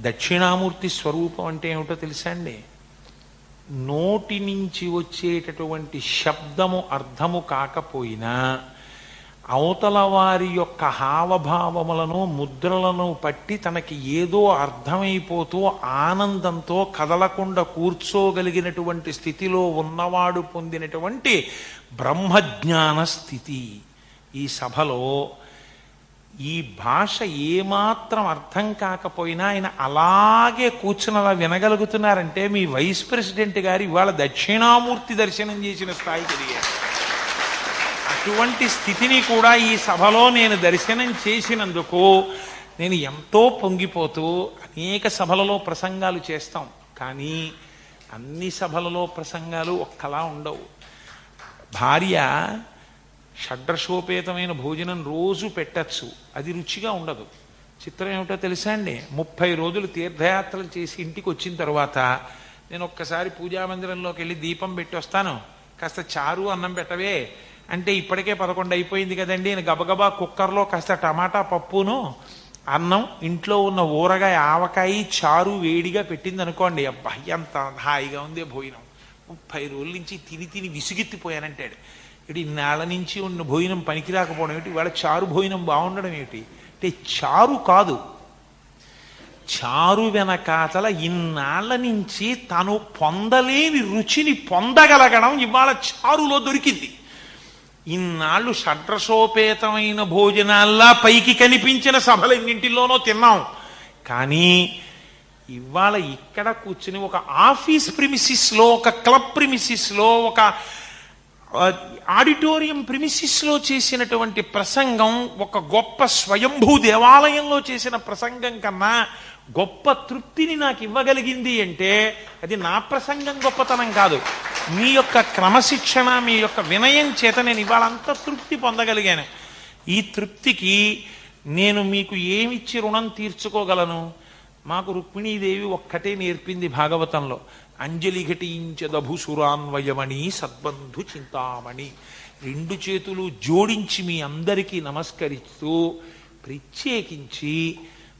దక్షిణామూర్తి స్వరూపం అంటే ఏమిటో తెలుసా అండి? నోటి నుంచి వచ్చేటటువంటి శబ్దము అర్థము కాకపోయినా అవతల వారి యొక్క హావభావములను ముద్రలను పట్టి తనకి ఏదో అర్థమైపోతూ ఆనందంతో కదలకుండా కూర్చోగలిగినటువంటి స్థితిలో ఉన్నవాడు పొందినటువంటి బ్రహ్మజ్ఞాన స్థితి. ఈ సభలో ఈ భాష ఏమాత్రం అర్థం కాకపోయినా ఆయన అలాగే కూర్చుని అలా వినగలుగుతున్నారంటే మీ వైస్ ప్రెసిడెంట్ గారు ఇవాళ దక్షిణామూర్తి దర్శనం చేసిన స్థాయికి ఎదిగారు అటువంటి స్థితిని కూడా ఈ సభలో నేను దర్శనం చేసినందుకు నేను ఎంతో పొంగిపోతూ అనేక సభలలో ప్రసంగాలు చేస్తాం. కానీ అన్ని సభలలో ప్రసంగాలు ఒక్కలా ఉండవు. భార్య షడ్రశోపేతమైన భోజనం రోజు పెట్టచ్చు. అది రుచిగా ఉండదు. చిత్రం ఏమిటో తెలుసా అండి? ముప్పై రోజులు తీర్థయాత్రలు చేసి ఇంటికి వచ్చిన తర్వాత నేను ఒక్కసారి పూజా మందిరంలోకి వెళ్ళి దీపం పెట్టి వస్తాను. కాస్త చారు అన్నం పెట్టవే. అంటే ఇప్పటికే పదకొండు అయిపోయింది కదండి. నేను గబగబా కుక్కర్లో కాస్త టమాటా పప్పును అన్నం ఇంట్లో ఉన్న ఊరగాయ ఆవకాయ చారు వేడిగా పెట్టింది అనుకోండి అబ్బా ఎంత హాయిగా ఉంది భోజనం. ముప్పై రోజుల నుంచి తిని తిని విసిగెత్తిపోయానంటాడు. ఇటు ఇన్నాళ్ళ నుంచి ఉన్న భోజనం పనికి రాకపోవడం ఏమిటి? వాళ్ళ చారు భోజనం బాగుండడం ఏమిటి? అంటే చారు కాదు. చారు వెనకాతల ఇన్నాళ్ళ నుంచి తను పొందలేని రుచిని పొందగలగడం ఇవాళ చారులో దొరికింది. ఇన్నాళ్ళు షడ్రసోపేతమైన భోజనాల్లా పైకి కనిపించిన సభలన్నింటిలోనో తిన్నాం. కానీ ఇవాళ ఇక్కడ కూర్చుని ఒక ఆఫీస్ ప్రిమిసిస్లో ఒక క్లబ్ ప్రిమిసిస్లో ఒక ఆడిటోరియం ప్రిమిసిస్లో చేసినటువంటి ప్రసంగం ఒక గొప్ప స్వయంభూ దేవాలయంలో చేసిన ప్రసంగం కన్నా గొప్ప తృప్తిని నాకు ఇవ్వగలిగింది అంటే అది నా ప్రసంగం గొప్పతనం కాదు. మీ యొక్క క్రమశిక్షణ మీ యొక్క వినయం చేత నేను ఇవాళంత తృప్తి పొందగలిగాను. ఈ తృప్తికి నేను మీకు ఏమిచ్చి రుణం తీర్చుకోగలను? మాకు రుక్మిణీదేవి ఒక్కటే నేర్పింది భాగవతంలో. అంజలి ఘటించదభుసురాన్వయమణి సద్బంధు చింతామణి. రెండు చేతులు జోడించి మీ అందరికీ నమస్కరిస్తూ ప్రత్యేకించి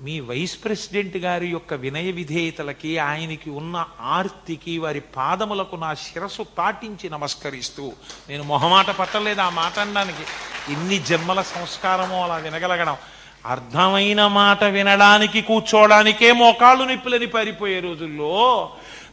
మీ వైస్ ప్రెసిడెంట్ గారి యొక్క వినయ విధేయతలకి ఆయనకి ఉన్న ఆర్తికి వారి పాదములకు నా శిరస్సు తాటించి నమస్కరిస్తూ నేను మొహమాట పట్టలేదు ఆ మాట అనడానికి. ఎన్ని జన్మల సంస్కారమో అలా వినగలగడం. అర్థమైన మాట వినడానికి కూర్చోవడానికే మోకాళ్ళు నిప్పులని పారిపోయే రోజుల్లో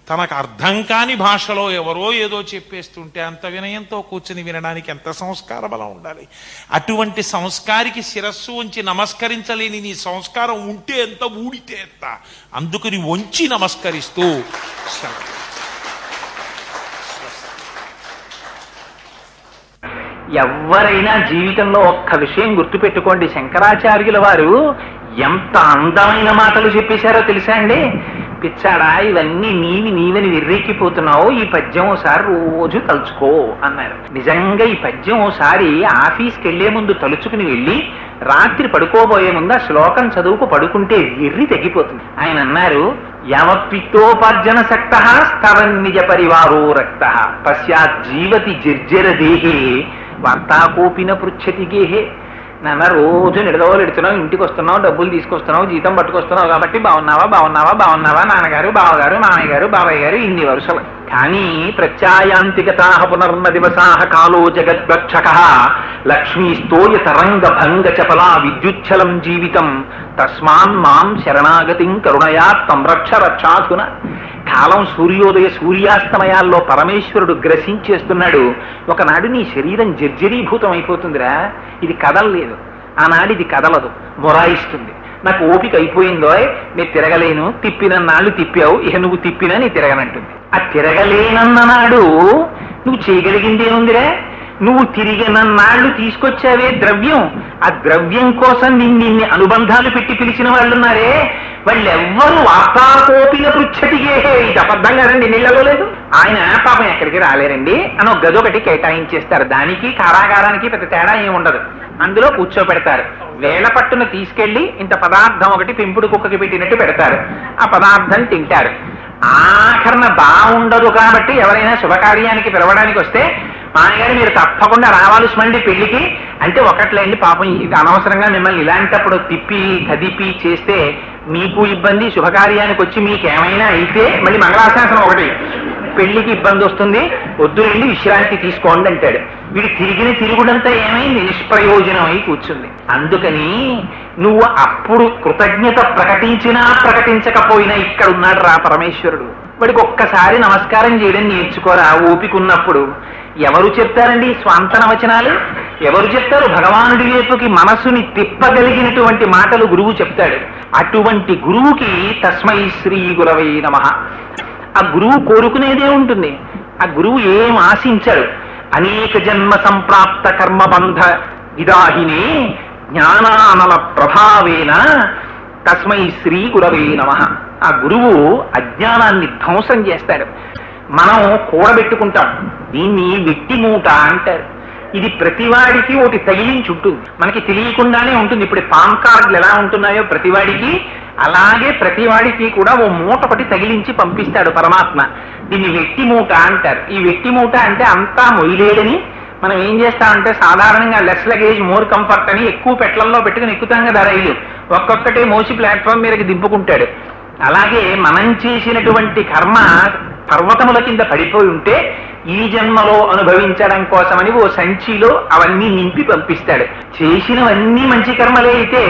తనకు అర్థం కాని భాషలో ఎవరో ఏదో చెప్పేస్తుంటే అంత వినయంతో కూర్చుని వినడానికి ఎంత సంస్కార బలం ఉండాలి? అటువంటి సంస్కారికి శిరస్సు ఉంచి నమస్కరించలేని నీ సంస్కారం ఉంటే ఎంత ఊడితే ఎంత? అందుకని వంచి నమస్కరిస్తూ ఎవరైనా జీవితంలో ఒక్క విషయం గుర్తుపెట్టుకోండి శంకరాచార్యుల వారు ఎంత అందమైన మాటలు చెప్పేశారో తెలుసా అండి? పిచ్చాడా ఇవన్నీ నీవి నీవని విర్రెక్కిపోతున్నావు. ఈ పద్యం ఓసారి రోజు తలుచుకో అన్నారు. నిజంగా ఈ పద్యం ఓసారి ఆఫీస్కి వెళ్ళే ముందు తలుచుకుని వెళ్ళి రాత్రి పడుకోబోయే ముందు ఆ శ్లోకం చదువుకు పడుకుంటే విర్రి తగ్గిపోతుంది ఆయన అన్నారు యమపిత్తోపార్జన శక్త స్తవన్ నిజ పరివారో రక్త పశ్చాత్ జీవతి జర్జర దేహే వార్తాకోపిన పృచ్చతి గేహే. నాన్న రోజు నిడదవోలు ఎడుతున్నావు ఇంటికి వస్తున్నావు డబ్బులు తీసుకొస్తున్నావు జీతం పట్టుకొస్తున్నావు కాబట్టి బాగున్నావా బాగున్నావా బాగున్నావా నాన్నగారు బావగారు మామయ్య గారు బాబాయ్ గారు ఇన్ని వరుసలు. కానీ ప్రత్యాయాంతికతా పునర్న దివసాహ కాలో జగద్వక్షక లక్ష్మీస్తోయ తరంగ భంగ చపలా విద్యుచ్చలం జీవితం తస్మాన్ మాం శరణాగతిం కరుణయా సంరక్ష రక్షాధున కాలం సూర్యోదయ సూర్యాస్తమయాల్లో పరమేశ్వరుడు గ్రసించేస్తున్నాడు. ఒకనాడు నీ శరీరం జర్జరీభూతం అయిపోతుందిరా ఇది కదలలేదు. ఆనాడు ఇది కదలదు. మొరాయిస్తుంది. నాకు ఓపిక అయిపోయిందో? నేను తిరగలేను. తిప్పిన నాళ్ళు తిప్పావు. ఇక నువ్వు తిప్పినా నీ తిరగనంటుంది. ఆ తిరగలేనన్ననాడు నువ్వు చేయగలిగింది ఏముందిరా నువ్వు తిరిగినన్నాళ్ళు తీసుకొచ్చావే ద్రవ్యం. ఆ ద్రవ్యం కోసం నిన్ను అనుబంధాలు పెట్టి పిలిచిన వాళ్ళున్నారే. వాళ్ళెవ్వరు వార్తాకోపిన పృచ్చటిగే ఇది అబద్ధం రండి నీళ్ళలో లేదు. ఆయన పాపం ఎక్కడికి రాలేరండి. అని ఒక గది ఒకటి కేటాయించేస్తారు. దానికి కారాగారానికి పెద్ద తేడా ఏమి ఉండదు. అందులో కూర్చోబెడతారు. వేల పట్టును తీసుకెళ్ళి ఇంత పదార్థం ఒకటి పెంపుడు కుక్కకి పెట్టినట్టు పెడతారు. ఆ పదార్థం తింటారు. ఆఖరణ బాగుండదు కాబట్టి ఎవరైనా శుభకార్యానికి పిలవడానికి వస్తే మామగారు మీరు తప్పకుండా రావాలి స్మండి పెళ్ళికి అంటే ఒకట్లేండి పాపం ఇది అనవసరంగా మిమ్మల్ని ఇలాంటప్పుడు తిప్పి కదిపి చేస్తే మీకు ఇబ్బంది శుభకార్యానికి వచ్చి మీకేమైనా అయితే మళ్ళీ మంగళాశాసనం ఒకటి. పెళ్ళికి ఇబ్బంది వస్తుంది వద్దులేండి విశ్రాంతి తీసుకోండి అంటాడు. వీడు తిరిగిన తిరుగుడంతా ఏమైంది? నిష్ప్రయోజనమై కూర్చుంది. అందుకని నువ్వు అప్పుడు కృతజ్ఞత ప్రకటించినా ప్రకటించకపోయినా ఇక్కడ ఉన్నాడు రా పరమేశ్వరుడు. వాడికి ఒక్కసారి నమస్కారం చేయడం నేర్చుకోరా ఓపిక ఉన్నప్పుడు ఎవరు చెప్తారండి స్వాంతన వచనాలు? ఎవరు చెప్తారు? భగవానుడి వైపుకి మనసుని తిప్పగలిగినటువంటి మాటలు గురువు చెప్తాడు. అటువంటి గురువుకి తస్మై శ్రీ గురవై నమ. ఆ గురువు కోరుకునేదే ఉంటుంది. ఆ గురువు ఏం ఆశించాడు. అనేక జన్మ సంప్రాప్త కర్మబంధ విదాహిని జ్ఞానానల ప్రభావేన తస్మై శ్రీ గురవే నమ. ఆ గురువు అజ్ఞానాన్ని ధ్వంసం చేస్తాడు. మనం కూడబెట్టుకుంటాం. దీన్ని వెట్టి మూట అంటారు. ఇది ప్రతివాడికి ఒకటి తగిలించి ఉంటుంది మనకి తెలియకుండానే ఉంటుంది. ఇప్పుడు పాన్ కార్డులు ఎలా ఉంటున్నాయో ప్రతివాడికి అలాగే ప్రతివాడికి కూడా ఓ మూట ఒకటి తగిలించి పంపిస్తాడు పరమాత్మ. దీన్ని వ్యక్తి మూట అంటారు. ఈ వ్యక్తి మూట అంటే అంతా మొయ్యలేడని మనం ఏం చేస్తామంటే సాధారణంగా లెస్ లగేజ్ మోర్ కంఫర్ట్ అని ఎక్కువ పెట్లల్లో పెట్టుకుని ఎక్కుతాం కదా రైలు. ఒక్కొక్కటే మోసి ప్లాట్ఫామ్ మీదకి దింపుకుంటాడు. అలాగే మనం చేసినటువంటి కర్మ పర్వతముల కింద పడిపోయి ఉంటే ఈ జన్మలో అనుభవించడం కోసమని ఓ సంచిలో అవన్నీ నింపి పంపిస్తాడు. చేసినవన్నీ మంచి కర్మలే అయితే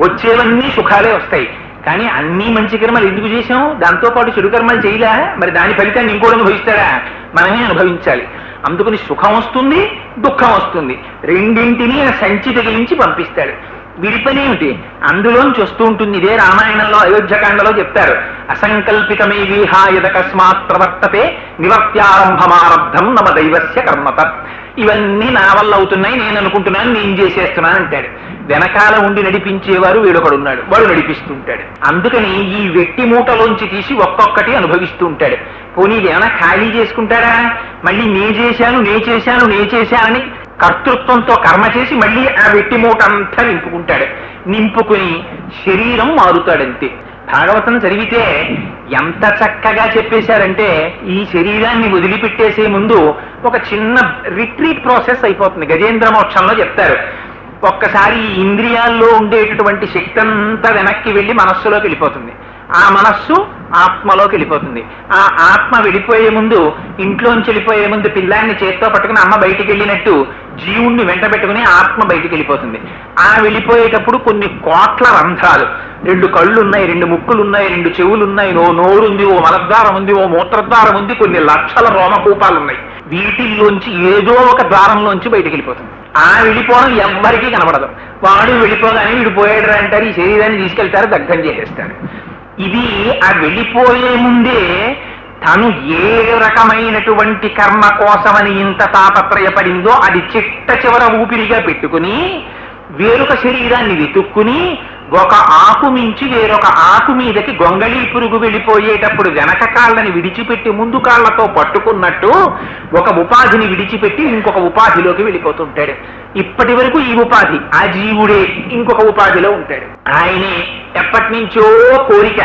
వచ్చేవన్నీ సుఖాలే వస్తాయి. కానీ అన్ని మంచి కర్మలు ఎందుకు చేశాం దాంతో పాటు చెడు కర్మలు చేయలే? మరి దాని ఫలితాన్ని ఇంకోటి అనుభవిస్తాడా? మనమే అనుభవించాలి. అందుకని సుఖం వస్తుంది దుఃఖం వస్తుంది. రెండింటినీ ఆ సంచి తగిలించి పంపిస్తాడు. విడిపనేమిటి? పని అందులోంచి వస్తూ ఉంటుంది ఇదే రామాయణంలో అయోధ్యకాండలో చెప్తారు. అసంకల్పితమే విహాయదకస్మాత్ ప్రవర్తతే నివర్త్యారంభమారబ్ధం నమ దైవస్య కర్మత. ఇవన్నీ నా వల్ల అవుతున్నాయి నేను అనుకుంటున్నాను నేను చేసేస్తున్నాను అంటాడు. వెనకాల ఉండి నడిపించేవారు వీడొకడు ఉన్నాడు వాడు నడిపిస్తుంటాడు. అందుకని ఈ వెట్టి మూటలోంచి తీసి ఒక్కొక్కటి అనుభవిస్తూ ఉంటాడు. పోనీ ఏమైనా ఖాళీ చేసుకుంటాడా? మళ్ళీ నే చేశాను నే చేశాను నే చేశానని కర్తృత్వంతో కర్మ చేసి మళ్ళీ ఆ వెట్టి మూట అంతా నింపుకుంటాడు. నింపుకుని శరీరం మారుతాడంతే. భాగవతం చదివితే ఎంత చక్కగా చెప్పేశారంటే ఈ శరీరాన్ని వదిలిపెట్టేసే ముందు ఒక చిన్న రిట్రీట్ ప్రాసెస్ అయిపోతుంది. గజేంద్ర మోక్షంలో చెప్తారు. ఒక్కసారి ఇంద్రియాల్లో ఉండేటటువంటి శక్తి అంతా వెనక్కి వెళ్ళి మనస్సులోకి వెళ్ళిపోతుంది. ఆ మనస్సు ఆత్మలోకి వెళ్ళిపోతుంది. ఆ ఆత్మ వెళ్ళిపోయే ముందు ఇంట్లోంచి వెళ్ళిపోయే ముందు పిల్లాన్ని చేత్తో పట్టుకుని అమ్మ బయటికి వెళ్ళినట్టు జీవుణ్ణి వెంట పెట్టుకుని ఆత్మ బయటికి వెళ్ళిపోతుంది. ఆ వెళ్ళిపోయేటప్పుడు కొన్ని కోట్ల రంధ్రాలు. రెండు కళ్ళు ఉన్నాయి రెండు ముక్కులు ఉన్నాయి రెండు చెవులు ఉన్నాయి ఓ నోరు ఉంది ఓ మలద్వారం ఉంది ఓ మూత్రద్వారం ఉంది కొన్ని లక్షల రోమకూపాలు ఉన్నాయి వీటిల్లోంచి ఏదో ఒక ద్వారంలోంచి బయటికి వెళ్ళిపోతుంది. ఆ వెళ్ళిపోవడం ఎవ్వరికీ కనబడదు. వాడు వెళ్ళిపోగానే వీడిపోయాడు అంటారు ఈ శరీరాన్ని తీసుకెళ్తారు దగ్గర చేసేస్తారు. ఇది ఆ వెళ్ళిపోయే ముందే తను ఏ రకమైనటువంటి కర్మ కోసమని ఇంత తాపత్రయపడిందో అది చిట్ట చివర ఊపిరిగా పెట్టుకుని వేరొక శరీరాన్ని వెతుక్కుని ఒక ఆకు మించి వేరొక ఆకు మీదకి గొంగళీ పురుగు వెళ్ళిపోయేటప్పుడు వెనక కాళ్ళని విడిచిపెట్టి ముందు కాళ్ళతో పట్టుకున్నట్టు ఒక ఉపాధిని విడిచిపెట్టి ఇంకొక ఉపాధిలోకి వెళ్ళిపోతుంటాడు. ఇప్పటి వరకు ఈ ఉపాధి ఆ జీవుడే ఇంకొక ఉపాధిలో ఉంటాడు. ఆయనే ఎప్పటి నుంచో కోరిక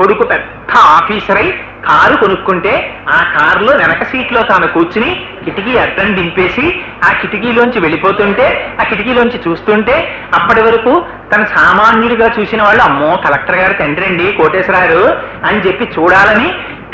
కొడుకు పెద్ద ఆఫీసర్ అయి కారు కొనుక్కుంటే ఆ కారులో వెనక సీట్లో తాను కూర్చుని కిటికీ అద్దం దింపేసి ఆ కిటికీలోంచి వెళ్ళిపోతుంటే ఆ కిటికీలోంచి చూస్తుంటే అప్పటి వరకు తన సామాన్యుడిగా చూసిన వాళ్ళు అమ్మో కలెక్టర్ గారు తండ్రి అండి కోటేశ్వరారు అని చెప్పి చూడాలని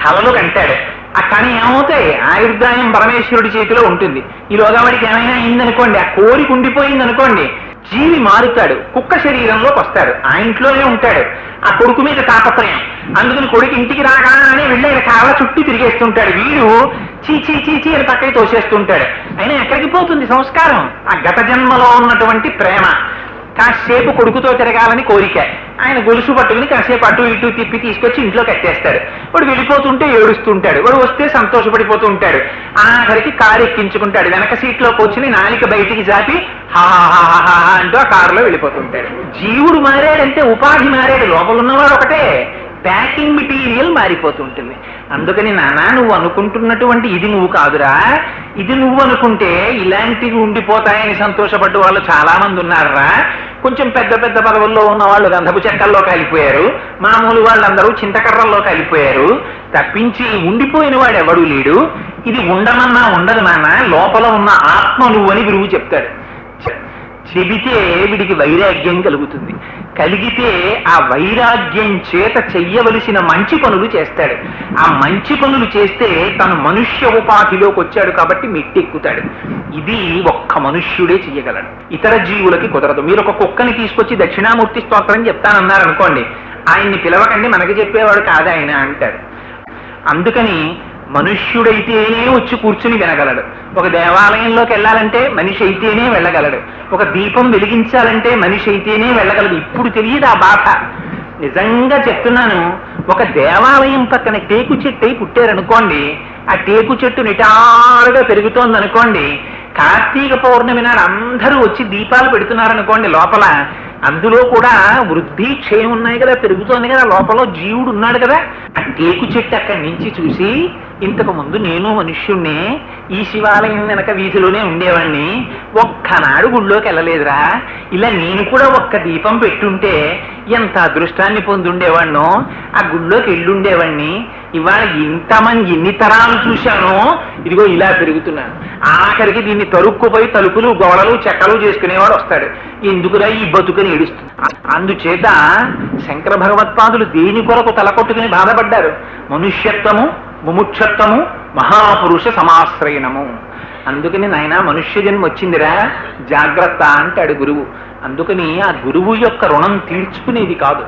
కలలు కంటాడు. ఆ కానీ ఏమవుతాయి? ఆయుర్దాయం పరమేశ్వరుడి చేతిలో ఉంటుంది. ఈ లోగా వాడికి ఏమైనా అయిందనుకోండి ఆ కోరిక ఉండిపోయింది అనుకోండి జీవి మారుతాడు కుక్క శరీరంలోకి వస్తాడు ఆ ఇంట్లోనే ఉంటాడు ఆ కొడుకు మీద తాపత్రయం. అందుకని కొడుకు ఇంటికి రాగానే వెళ్ళి ఆయన కాళ్ళ చుట్టూ తిరిగేస్తుంటాడు. వీడు చీ చీ చీ చీ అని పక్కకి తోసేస్తుంటాడు. అయినా ఎక్కడికి పోతుంది సంస్కారం? ఆ గత జన్మలో ఉన్నటువంటి ప్రేమ. కాసేపు కొడుకుతో తిరగాలని కోరిక. ఆయన గొలుసు పట్టుకుని కాసేపు అటు ఇటు తిప్పి తీసుకొచ్చి ఇంట్లో కట్టేస్తాడు వాడు వెళ్ళిపోతుంటే ఏడుస్తుంటాడు. వాడు వస్తే సంతోషపడిపోతూ ఉంటాడు. ఆఖరికి కారు ఎక్కించుకుంటాడు. వెనక సీట్లో కూర్చుని నాలిక బయటికి జాపి హా హా హా హా హా అంటూ ఆ కారులో వెళ్ళిపోతుంటాడు జీవుడు మారాడంటే ఉపాధి మారాడు. లోపల ఉన్నవాడు ఒకటే. ప్యాకింగ్ మెటీరియల్ మారిపోతుంటుంది. అందుకని నానా నువ్వు అనుకుంటున్నటువంటి ఇది నువ్వు కాదురా. ఇది నువ్వు అనుకుంటే ఇలాంటివి ఉండిపోతాయని సంతోషపడ్డ వాళ్ళు చాలా మంది ఉన్నారా కొంచెం పెద్ద పెద్ద పదవుల్లో ఉన్న వాళ్ళు గంధపు చెక్కల్లో కలిపోయారు. మామూలు వాళ్ళందరూ చింతకర్రల్లో కలిపోయారు. తప్పించి ఉండిపోయిన వాడు ఎవడూ లేడు. ఇది ఉండమన్నా ఉండదు నాన్న లోపల ఉన్న ఆత్మ నువ్వు అని గురువు చెప్తాడు. చెబితే వీడికి వైరాగ్యం కలుగుతుంది. కలిగితే ఆ వైరాగ్యం చేత చెయ్యవలసిన మంచి పనులు చేస్తాడు. ఆ మంచి పనులు చేస్తే తను మనుష్య ఉపాధిలోకి వచ్చాడు కాబట్టి మెట్టెక్కుతాడు. ఇది ఒక్క మనుష్యుడే చెయ్యగలడు. ఇతర జీవులకి కుదరదు. మీరు ఒక కుక్కని తీసుకొచ్చి దక్షిణామూర్తి స్తోత్రం చెప్తానన్నారు అనుకోండి ఆయన్ని పిలవకండి మనకి చెప్పేవాడు కాదు ఆయన అంటాడు. అందుకని మనుష్యుడైతేనే వచ్చి కూర్చుని వినగలడు. ఒక దేవాలయంలోకి వెళ్ళాలంటే మనిషి అయితేనే వెళ్ళగలడు. ఒక దీపం వెలిగించాలంటే మనిషి అయితేనే వెళ్ళగలడు. ఇప్పుడు తెలియదు ఆ బాధ? నిజంగా చెప్తున్నాను ఒక దేవాలయం పక్కన టేకు చెట్టు అయి పుట్టారనుకోండి ఆ టేకు చెట్టు నిటారుగా పెరుగుతోంది అనుకోండి కార్తీక పౌర్ణమి నాడు అందరూ వచ్చి దీపాలు పెడుతున్నారనుకోండి లోపల అందులో కూడా వృద్ధి క్షయం ఉన్నాయి కదా పెరుగుతోంది కదా లోపల జీవుడు ఉన్నాడు కదా ఆ టేకు చెట్టు అక్కడి నుంచి చూసి ఇంతకు ముందు నేను మనుష్యుణ్ణే ఈ శివాలయం వెనక వీధిలోనే ఉండేవాణ్ణి. ఒక్కనాడు గుళ్ళోకి వెళ్ళలేదురా. ఇలా నేను కూడా ఒక్క దీపం పెట్టుంటే ఎంత అదృష్టాన్ని పొందుండేవాణ్ణో. ఆ గుళ్ళోకి వెళ్ళుండేవాణ్ణి. ఇవాళ ఇంతమంది ఎన్ని తరాలు చూశానో. ఇదిగో ఇలా పెరుగుతున్నాను. ఆఖరికి దీన్ని తరుక్కుపోయి తలుపులు గోడలు చెక్కలు చేసుకునేవాడు వస్తాడు. ఎందుకురా ఈ బతుకుని ఏడుస్తుంది అందుచేత శంకర భగవత్పాదులు దేని కొరకు తలకొట్టుకుని బాధపడ్డారు? మనుష్యత్వము ముముక్షత్వము మహాపురుష సమాశ్రయణము అందుకని నాయన మనుష్య జన్మ వచ్చిందిరా జాగ్రత్త అంటాడు గురువు. అందుకని ఆ గురువు యొక్క రుణం తీర్చుకునేది కాదు.